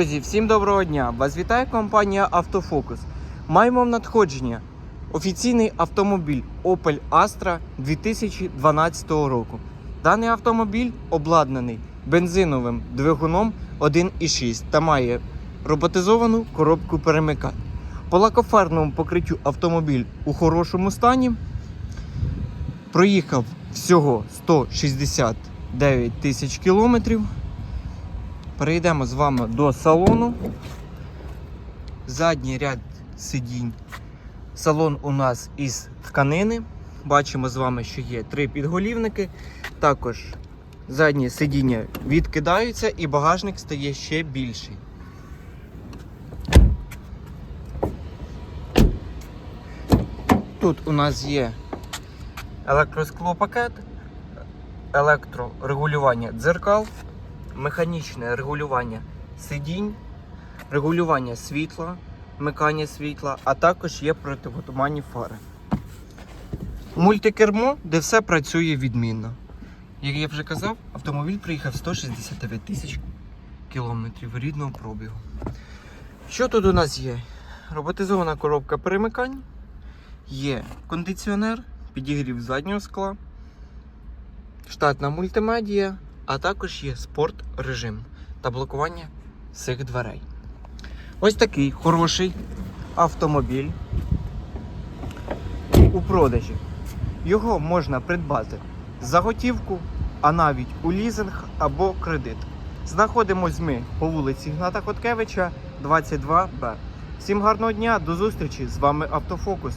Друзі, всім доброго дня! Вас вітає компанія Автофокус. Маємо в надходження офіційний автомобіль Opel Astra 2012 року. Даний автомобіль обладнаний бензиновим двигуном 1.6 та має роботизовану коробку перемикань. По лакофарному покриттю автомобіль у хорошому стані. Проїхав всього 169 тисяч кілометрів. Перейдемо з вами до салону. Задній ряд сидінь. Салон у нас із тканини. Бачимо з вами, що є три підголівники. Також задні сидіння відкидаються і багажник стає ще більший. Тут у нас є електросклопакет, електрорегулювання дзеркал, механічне регулювання сидінь, регулювання світла, вмикання світла, а також є противотуманні фари. Мультикермо, де все працює відмінно. Як я вже казав, автомобіль приїхав 169 тисяч кілометрів рідного пробігу. Що тут у нас є? Роботизована коробка перемикань, є кондиціонер, підігрів заднього скла, штатна мультимедія, а також є спорт режим та блокування всіх дверей. Ось такий хороший автомобіль у продажі. Його можна придбати за готівку, а навіть у лізинг або кредит. Знаходимось ми по вулиці Гната Коткевича, 22Б. Всім гарного дня, до зустрічі! З вами Автофокус.